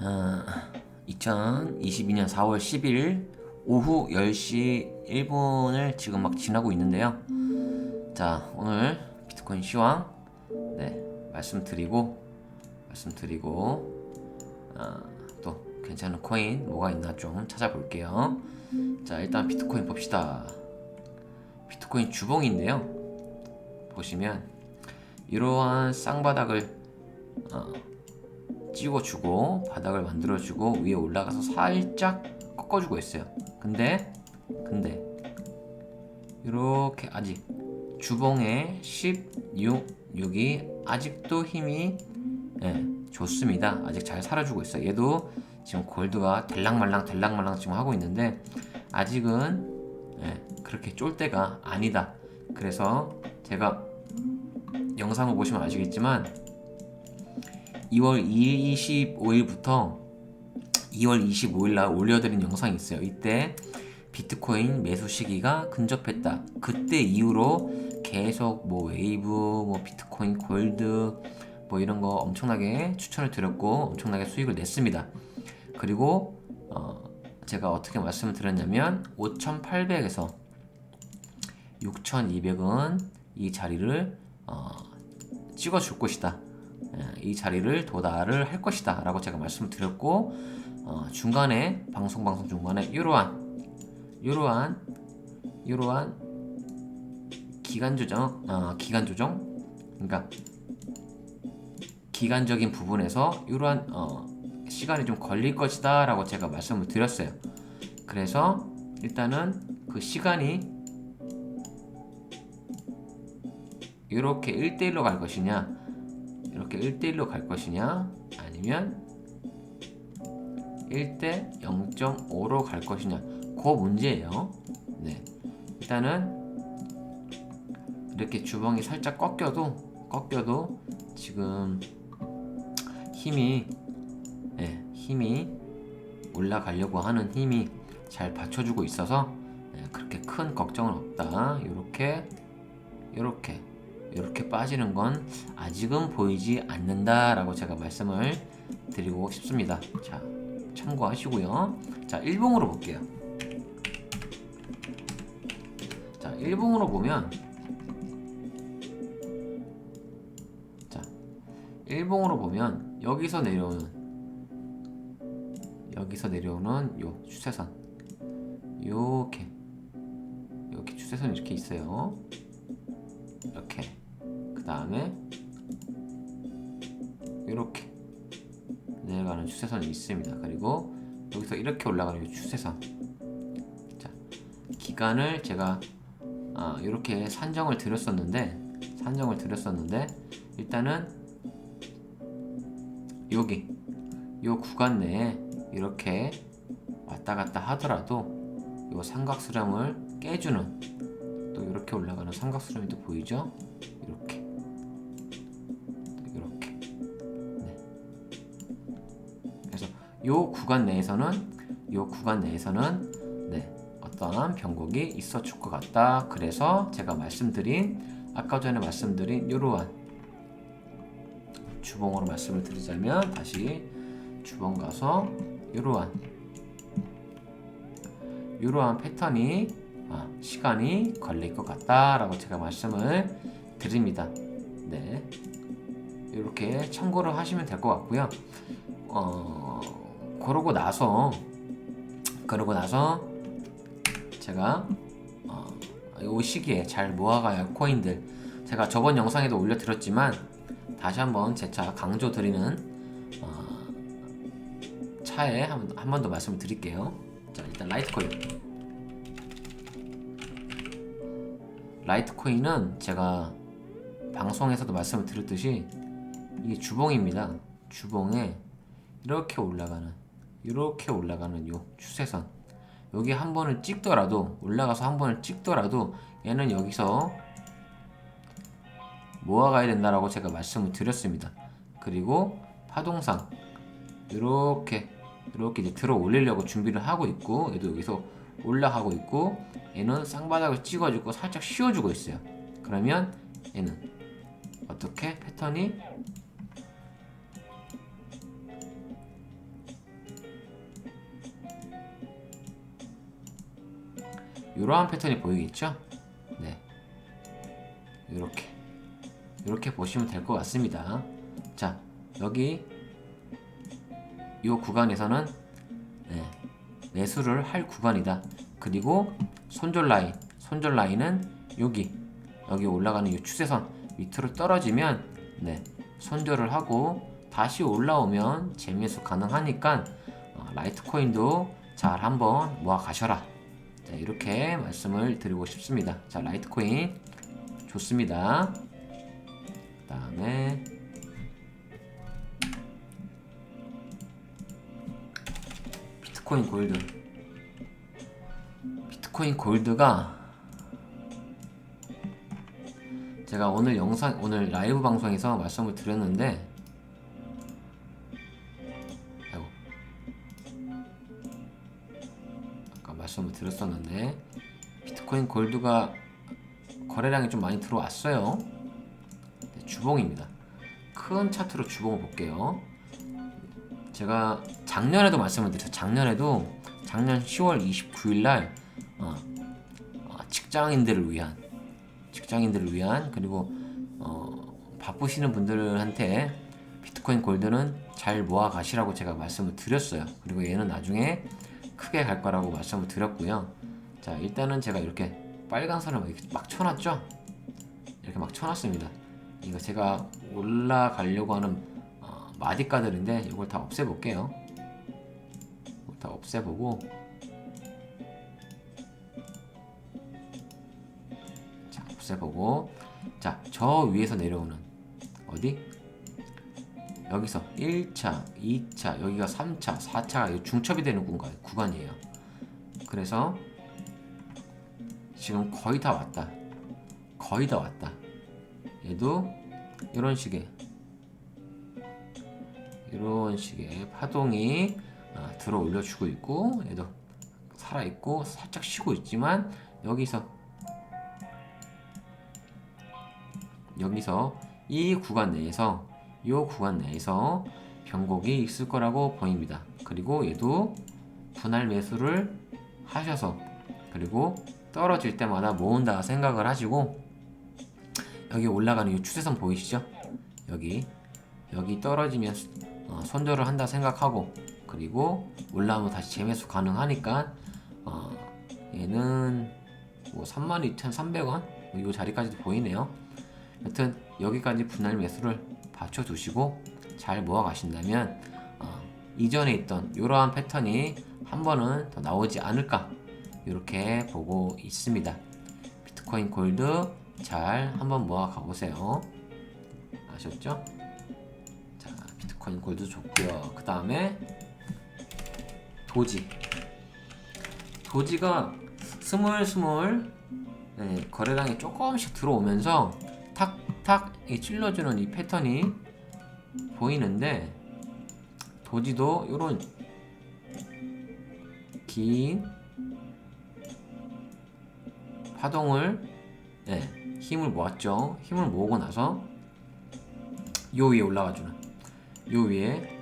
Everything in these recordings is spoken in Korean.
어, 2022년 4월 10일 오후 10시 1분을 지금 막 지나고 있는데요. 자, 오늘 비트코인 시황 네, 말씀드리고 말씀드리고 어, 또 괜찮은 코인 뭐가 있나 좀 찾아볼게요. 자, 일단 비트코인 봅시다. 비트코인 주봉인데요. 보시면 이러한 쌍바닥을 어, 찍어주고 바닥을 만들어주고 위에 올라가서 살짝 꺾어주고 있어요. 근데 근데 이렇게 아직 주봉에 16, 6이 아직도 힘이 예, 좋습니다. 아직 잘 살아주고 있어요. 얘도 지금 골드가 될랑말랑 될랑말랑 지금 하고 있는데 아직은 예, 그렇게 쫄 때가 아니다. 그래서 제가 영상을 보시면 아시겠지만 2월 25일부터 2월 25일 날 올려드린 영상이 있어요. 이때 비트코인 매수 시기가 근접했다. 그때 이후로 계속 뭐 웨이브, 뭐 비트코인 골드 뭐 이런 거 엄청나게 추천을 드렸고 엄청나게 수익을 냈습니다. 그리고 어 제가 어떻게 말씀을 드렸냐면 5,800에서 6,200은 이 자리를 어 찍어줄 것이다. 예, 이 자리를 도달을 할 것이다 라고 제가 말씀을 드렸고 어, 중간에 방송 방송 중간에 이러한 이러한 이러한 기간 조정 어, 기간 조정? 그러니까 기간적인 부분에서 이러한 어, 시간이 좀 걸릴 것이다 라고 제가 말씀을 드렸어요. 그래서 일단은 그 시간이 이렇게 1대1로 갈 것이냐 이렇게 1대1로 갈 것이냐? 아니면 1대 0.5로 갈 것이냐? 그 문제예요. 네. 일단은 이렇게 주먹이 살짝 꺾여도 꺾여도 지금 힘이 네, 힘이 올라가려고 하는 힘이 잘 받쳐주고 있어서 네, 그렇게 큰 걱정은 없다. 이렇게 이렇게 이렇게 빠지는 건 아직은 보이지 않는다라고 제가 말씀을 드리고 싶습니다. 자, 참고하시고요. 자, 일봉으로 볼게요. 자, 일봉으로 보면 자, 일봉으로 보면 여기서 내려오는 여기서 내려오는 요 추세선 요렇게 이렇게 추세선이 이렇게 있어요. 이렇게 그 다음에 이렇게 내려가는 추세선이 있습니다. 그리고 여기서 이렇게 올라가는 이 추세선. 자, 기간을 제가 아, 이렇게 산정을 드렸었는데 산정을 드렸었는데 일단은 여기 요 구간 내에 이렇게 왔다 갔다 하더라도 요 삼각수렴을 깨주는 또 이렇게 올라가는 삼각수렴이 또 보이죠? 요 구간 내에서는 요 구간 내에서는 네 어떠한 변곡이 있어 줄것 같다. 그래서 제가 말씀드린 아까 전에 말씀드린 이러한 주봉으로 말씀을 드리자면 다시 주봉 가서 이러한 이러한 패턴이 아, 시간이 걸릴 것 같다라고 제가 말씀을 드립니다. 네. 이렇게 참고를 하시면 될 것 같고요. 어, 그러고 나서 그러고 나서 제가 어, 이 시기에 잘 모아가야 할 코인들 제가 저번 영상에도 올려드렸지만 다시 한번 재차 강조 드리는 어, 차에 한번더 말씀을 드릴게요. 자 일단 라이트코인 라이트코인은 제가 방송에서도 말씀을 드렸듯이 이게 주봉입니다. 주봉에 이렇게 올라가는 이렇게 올라가는 요 추세선 여기 한 번을 찍더라도 올라가서 한 번을 찍더라도 얘는 여기서 모아가야 된다라고 제가 말씀을 드렸습니다. 그리고 파동상 이렇게 이렇게 이제 들어 올리려고 준비를 하고 있고 얘도 여기서 올라가고 있고 얘는 쌍바닥을 찍어주고 살짝 씌워주고 있어요. 그러면 얘는 어떻게 패턴이 이러한 패턴이 보이겠죠? 네. 이렇게 이렇게 보시면 될 것 같습니다. 자 여기 이 구간에서는 네, 매수를 할 구간이다. 그리고 손절 라인, 손절 라인은 여기 여기 올라가는 이 추세선 밑으로 떨어지면 네, 손절을 하고 다시 올라오면 재매수 가능하니까 어, 라이트 코인도 잘 한번 모아 가셔라. 자, 이렇게 말씀을 드리고 싶습니다. 자, 라이트코인 좋습니다. 그 다음에 비트코인 골드. 비트코인 골드가 제가 오늘 영상 오늘 라이브 방송에서 말씀을 드렸는데 아까 말씀을 드렸었는데 비트코인 골드가 거래량이 좀 많이 들어왔어요. 네, 주봉입니다. 큰 차트로 주봉을 볼게요. 제가 작년에도 말씀을 드렸죠. 작년에도 작년 10월 29일 날 어, 어, 직장인들을 위한 직장인들을 위한 그리고 어, 바쁘시는 분들한테 비트코인 골드는 잘 모아 가시라고 제가 말씀을 드렸어요. 그리고 얘는 나중에 크게 갈 거라고 말씀을 드렸고요. 자 일단은 제가 이렇게 빨간 선을 막, 이렇게 막 쳐놨죠. 이렇게 막 쳐놨습니다. 이거 제가 올라가려고 하는 어, 마디가들인데 이걸 다 없애볼게요. 이걸 다 없애보고 자 없애보고 자 저 위에서 내려오는 어디? 여기서 1차, 2차, 여기가 3차, 4차가 중첩이 되는 구간, 구간이에요. 그래서 지금 거의 다 왔다. 거의 다 왔다. 얘도 이런 식의 이런 식의 파동이 아, 들어 올려주고 있고 얘도 살아 있고 살짝 쉬고 있지만 여기서 여기서 이 구간 내에서 이 구간 내에서 변곡이 있을 거라고 보입니다. 그리고 얘도 분할 매수를 하셔서 그리고 떨어질 때마다 모은다 생각을 하시고 여기 올라가는 이 추세선 보이시죠? 여기 여기 떨어지면 어, 손절을 한다 생각하고 그리고 올라오면 다시 재매수 가능하니까 어, 얘는 뭐 32,300원 이 자리까지도 보이네요. 여튼 여기까지 분할 매수를 받쳐두시고 잘 모아 가신다면 어, 이전에 있던 이러한 패턴이 한 번은 더 나오지 않을까 이렇게 보고 있습니다. 비트코인 골드 잘 한번 모아 가 보세요. 아셨죠? 자, 비트코인 골드 좋고요. 그 다음에 도지. 도지가 스물스물 네, 거래량이 조금씩 들어오면서 이 찔러주는 이 패턴이 보이는데 도지도 이런 긴 파동을 네, 힘을 모았죠. 힘을 모으고 나서 요 위에 올라가주는 요 위에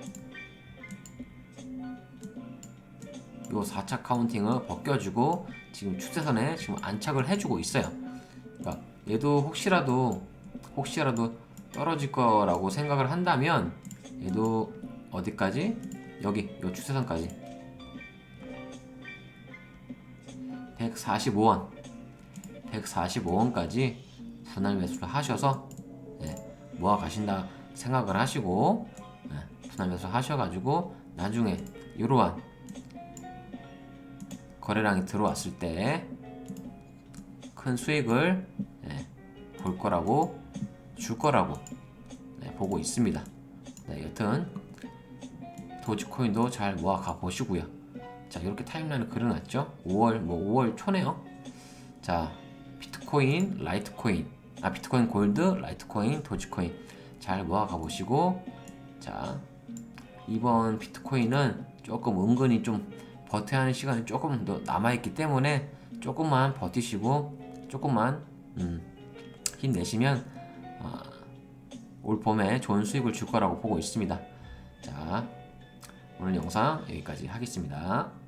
요 4차 카운팅을 벗겨주고 지금 추세선에 지금 안착을 해주고 있어요. 그러니까 얘도 혹시라도 혹시라도 떨어질 거라고 생각을 한다면 얘도 어디까지? 여기 요 추세선까지. 145원. 145원까지 분할 매수를 하셔서 네, 모아 가신다 생각을 하시고 네, 분할 매수 하셔가지고 나중에 이러한 거래량이 들어왔을 때 큰 수익을 네, 볼 거라고 줄 거라고 네, 보고 있습니다. 네, 여튼 도지코인도 잘 모아 가 보시고요. 자 이렇게 타임라인을 그려놨죠. 5월 뭐 5월 초네요. 자 비트코인, 라이트코인, 아 비트코인 골드, 라이트코인, 도지코인 잘 모아 가 보시고 자 이번 비트코인은 조금 은근히 좀 버텨야 하는 시간이 조금 더 남아 있기 때문에 조금만 버티시고 조금만 음, 힘내시면 어, 올 봄에 좋은 수익을 줄 거라고 보고 있습니다. 자 오늘 영상 여기까지 하겠습니다.